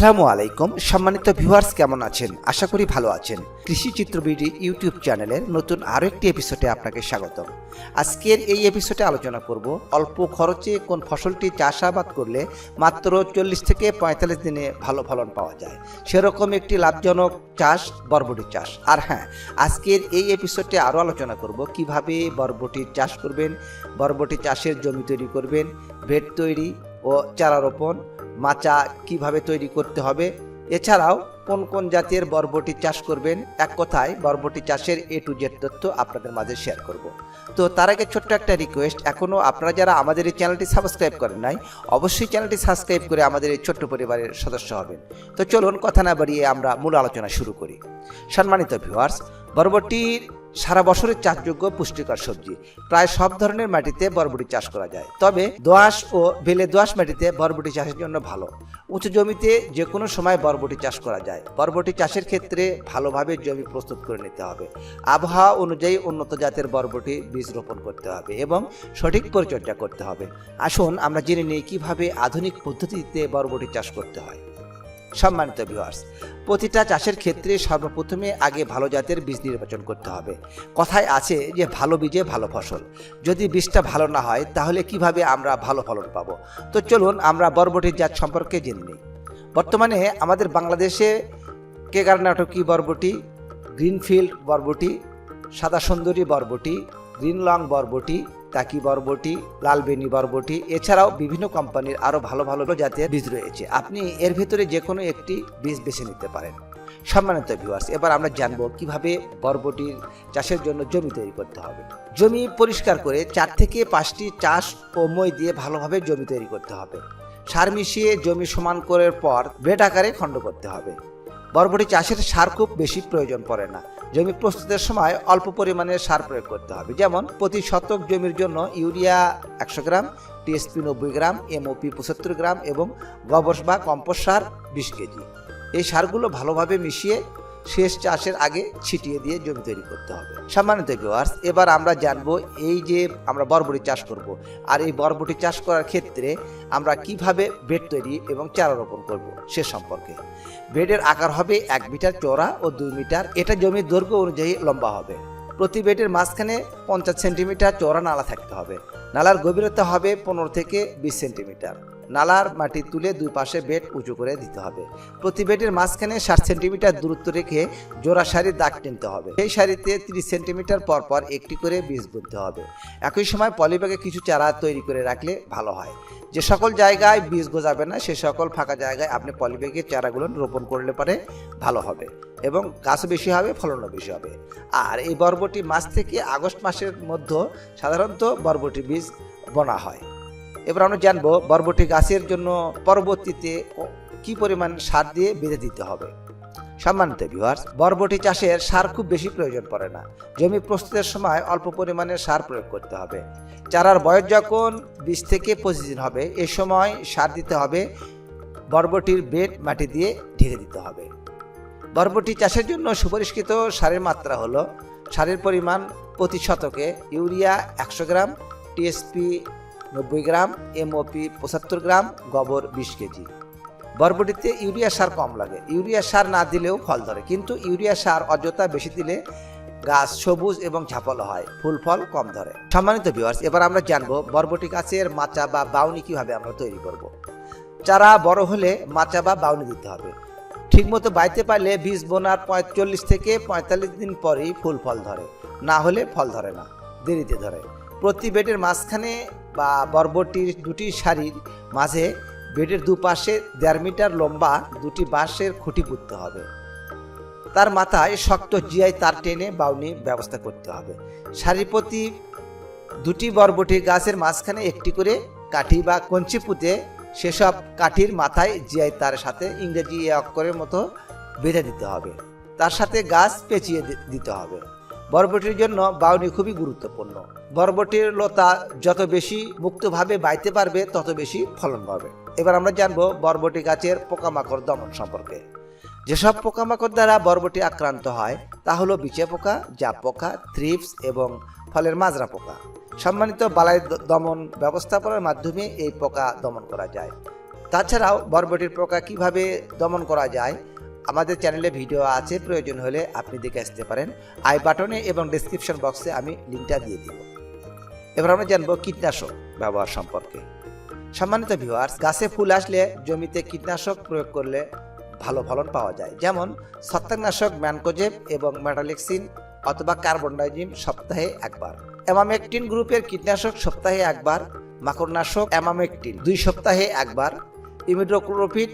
আসসালামু আলাইকুম। সম্মানিত ভিউয়ার্স, কেমন আছেন? আশা করি ভালো আছেন। কৃষি চিত্রবিডি ইউটিউব চ্যানেলের নতুন আরও একটি এপিসোডে আপনাকে স্বাগতম। আজকের এই এপিসোডে আলোচনা করব, অল্প খরচে কোন ফসলটি চাষাবাদ করলে মাত্র চল্লিশ থেকে পঁয়তাল্লিশ দিনে ভালো ফলন পাওয়া যায়। সেরকম একটি লাভজনক চাষ বরবটি চাষ। আর হ্যাঁ আজকের এই এপিসোডে আরও আলোচনা করব, কীভাবে বরবটির চাষ করবেন, বরবটি চাষের জমি তৈরি করবেন বেড তৈরি ও চারা রোপণ মাচা কীভাবে তৈরি করতে হবে? এছাড়াও, কোন কোন জাতের বরবটি চাষ করবেন? এক কথায়, বরবটি চাষের এ টু জেড তথ্য আপনাদের মাঝে শেয়ার করব। তো তার আগে ছোট্ট একটা রিকোয়েস্ট এখনও আপনারা যারা আমাদের এই চ্যানেলটি সাবস্ক্রাইব করেন নাই, অবশ্যই চ্যানেলটি সাবস্ক্রাইব করে আমাদের এই ছোট্ট পরিবারের সদস্য হবেন। তো চলুন, কথা না বাড়িয়ে আমরা মূল আলোচনা শুরু করি। সম্মানিত ভিউয়ার্স বরবটির সারা বছরের চাষযোগ্য পুষ্টিকর সবজি। প্রায় সব ধরনের মাটিতে বরবটি চাষ করা যায়। তবে দোআঁশ ও বেলে দোআঁশ মাটিতে বরবটি চাষের জন্য ভালো। উঁচু জমিতে যে কোনো সময় বরবটি চাষ করা যায়। বরবটি চাষের ক্ষেত্রে ভালোভাবে জমি প্রস্তুত করে নিতে হবে। আবহাওয়া অনুযায়ী উন্নত জাতের বরবটি বীজ রোপণ করতে হবে এবং সঠিক পরিচর্যা করতে হবে। আসুন আমরা জেনে নিই কীভাবে আধুনিক পদ্ধতিতে বরবটি চাষ করতে হয়। সম্মানিত ভিউয়ার্স প্রতিটা চাষের ক্ষেত্রে সর্বপ্রথমে আগে ভালো জাতের বীজ নির্বাচন করতে হবে। কথায় আছে যে, ভালো বীজে ভালো ফসল। যদি বীজটা ভালো না হয়, তাহলে কীভাবে আমরা ভালো ফলন পাবো? তো চলুন, আমরা বরবটির জাত সম্পর্কে জেনে নিই। বর্তমানে আমাদের বাংলাদেশে কেগারনাটকি বরবটি, গ্রিনফিল্ড বরবটি, সাদা সুন্দরী বরবটি গ্রিন লং বরবটি টাকি বরবটি, লালবেনি বরবটি, এছাড়াও বিভিন্ন কোম্পানির আরও ভালো ভালো জাতের বীজ রয়েছে। আপনি এর ভিতরে যে কোনো একটি বীজ বেছে নিতে পারেন। সম্মানিত ভিউয়ার্স এবার আমরা জানব কীভাবে বরবটির চাষের জন্য জমি তৈরি করতে হবে। জমি পরিষ্কার করে চার থেকে পাঁচটি চাষ ও মই দিয়ে ভালোভাবে জমি তৈরি করতে হবে। সার মিশিয়ে জমি সমান করার পর বেড আকারে খণ্ড করতে হবে। বরবটি চাষের সার খুব বেশি প্রয়োজন পড়ে না। জমি প্রস্তুতের সময় অল্প পরিমাণে সার প্রয়োগ করতে হবে। যেমন, প্রতি শতক জমির জন্য ইউরিয়া একশো গ্রাম, টিএসপি নব্বই গ্রাম, এমওপি পঁচাত্তর গ্রাম এবং গবস বা কম্পোস্ট সার বিশ কেজি। এই সারগুলো ভালোভাবে মিশিয়ে শেষ চাষের আগে ছিটিয়ে দিয়ে জমি তৈরি করতে হবে। সম্মানিত ভিউয়ার্স এবার আমরা জানব এই যে আমরা বরবটি চাষ করব আর এই বরবটি চাষ করার ক্ষেত্রে আমরা কীভাবে বেড তৈরি এবং চারা রোপণ করব সে সম্পর্কে। বেডের আকার হবে এক মিটার চওড়া ও দুই মিটার। এটা জমির দৈর্ঘ্য অনুযায়ী লম্বা হবে। প্রতি বেডের মাঝখানে পঞ্চাশ সেন্টিমিটার চওড়া নালা থাকতে হবে। নালার গভীরতা হবে পনেরো থেকে বিশ সেন্টিমিটার। নালার মাটি তুলে দুই পাশে বেড উঁচু করে দিতে হবে। প্রতি বেডের মাঝখানে ষাট সেন্টিমিটার দূরত্ব রেখে জোড়া সারির দাগ টেনতে হবে। সেই সারিতে তিরিশ সেন্টিমিটার পর পর একটি করে বীজ বুনতে হবে। একই সময় পলিব্যাগে কিছু চারা তৈরি করে রাখলে ভালো হয়। যে সকল জায়গায় বীজ গোজাবে না, সে সকল ফাঁকা জায়গায় আপনি পলিব্যাগের চারাগুলো রোপণ করলে পারে ভালো হবে এবং গাছও বেশি হবে, ফলনও বেশি হবে। আর এই বরবটি মাস থেকে আগস্ট মাসের মধ্যে সাধারণত বরবটি বীজ বোনা হয়। এবার আমরা জানব বরবটি গাছের জন্য পরবর্তীতে কি পরিমাণ সার দিয়ে বেঁধে দিতে হবে। সম্মানিত ভিউয়ার্স বরবটি চাষের সার খুব বেশি প্রয়োজন পড়ে না। জমি প্রস্তুতের সময় অল্প পরিমাণে সার প্রয়োগ করতে হবে। চারার বয়স যখন বিশ থেকে পঁচিশ দিন হবে, এ সময় সার দিতে হবে, বরবটির বেড মাটি দিয়ে ঢেকে দিতে হবে। বরবটি চাষের জন্য সুপরিষ্কৃত সারের মাত্রা হলো, সারের পরিমাণ প্রতি শতকে ইউরিয়া একশো গ্রাম, টিএসপি নব্বই গ্রাম এমওপি পঁচাত্তর গ্রাম, গোবর বিশ কেজি। বরবটিতে ইউরিয়া সার কম লাগে। ইউরিয়া সার না দিলেও ফল ধরে। কিন্তু ইউরিয়া সার অযথা বেশি দিলে গাছ সবুজ এবং ঝাপলো হয়। ফুল ফল কম ধরে। সম্মানিত ভিউয়ার্স এবার আমরা জানব বরবটি গাছের মাচা বা বাউনি কীভাবে আমরা তৈরি করব। চারা বড় হলে মাচা বা বাউনি দিতে হবে। ঠিকমতো বাইতে পারলে বীজ বোনার পঁয়তাল্লিশ থেকে পঁয়তাল্লিশ দিন পরেই ফুল ফল ধরে। না হলে ফল ধরে না। দেরিতে ধরে। প্রতি বেডের মাঝখানে বা বরবটির দুটি শাড়ির মাঝে বেডের দুপাশে দেড় মিটার লম্বা দুটি বাঁশের খুঁটি পুঁততে হবে। তার মাথায় শক্ত জিআই তার টেনে বাউনি ব্যবস্থা করতে হবে। শাড়ির প্রতি দুটি বরবটি গাছের মাঝখানে একটি করে কাঠি বা কঞ্চি পুঁতে সেসব কাঠির মাথায় জিআই তার সাথে ইংরেজি অক্ষরের মতো বেঁধে দিতে হবে। তার সাথে গাছ পেঁচিয়ে দিতে হবে। বরবটির জন্য বাউনি খুবই গুরুত্বপূর্ণ। বরবটির লতা যত বেশি মুক্তভাবে বাইতে পারবে, তত বেশি ফলন পাবে। এবার আমরা জানব বরবটি গাছের পোকামাকড় দমন সম্পর্কে। যেসব পোকামাকড় দ্বারা বরবটি আক্রান্ত হয়, তা হলো বিচে পোকা, জাপ পোকা, থ্রিপস এবং ফলের মাজরা পোকা। সম্মানিত বালাই দমন ব্যবস্থাপনার মাধ্যমে এই পোকা দমন করা যায়। তাছাড়াও বরবটির পোকা কীভাবে দমন করা যায় আমাদের চ্যানেলে ভিডিও আছে, প্রয়োজন হলে আপনি দেখে আসতে পারেন। আই বাটনে এবং ডিসক্রিপশন বক্সে আমি লিঙ্কটা দিয়ে দিব। এবার আমরা জানব কীটনাশক ব্যবহার সম্পর্কে। সম্মানিত ভিউয়ার্স গাছে ফুল আসলে জমিতে কীটনাশক প্রয়োগ করলে ভালো ফলন পাওয়া যায়। যেমন ছত্রাকনাশক ম্যানকোজেব এবং মেটালিক্সিন অথবা কার্বন ডাইজিম সপ্তাহে একবার। অ্যামামেকটিন গ্রুপের কীটনাশক সপ্তাহে একবার, মাকড়নাশক অ্যামামেকটিন দুই সপ্তাহে একবার ইমিড্রোক্লোরোফিট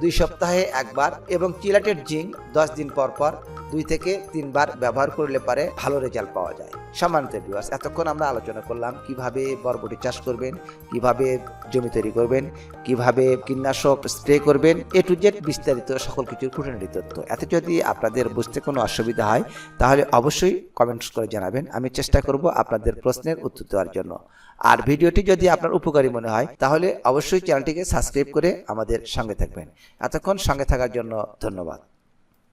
দুই সপ্তাহে একবার এবং চিলাটেড জিঙ্ক দশ দিন পর পর দুই থেকে তিনবার ব্যবহার করলে পারে ভালো রেজাল্ট পাওয়া যায়। সম্মানিত ভিউয়ার্স এতক্ষণ আমরা আলোচনা করলাম কীভাবে বরবটি চাষ করবেন, কীভাবে জমি তৈরি করবেন, কীভাবে কীটনাশক স্প্রে করবেন, এ টু জেড বিস্তারিত সকল কিছুর খুঁটিনাটি তথ্য। এতে যদি আপনাদের বুঝতে কোনো অসুবিধা হয়, তাহলে অবশ্যই কমেন্টস করে জানাবেন। আমি চেষ্টা করব আপনাদের প্রশ্নের উত্তর দেওয়ার জন্য। আর ভিডিওটি যদি আপনার উপকারী মনে হয়, তাহলে অবশ্যই চ্যানেলটিকে সাবস্ক্রাইব করে আমাদের সঙ্গে থাকবেন। এতক্ষণ সঙ্গে থাকার জন্য ধন্যবাদ।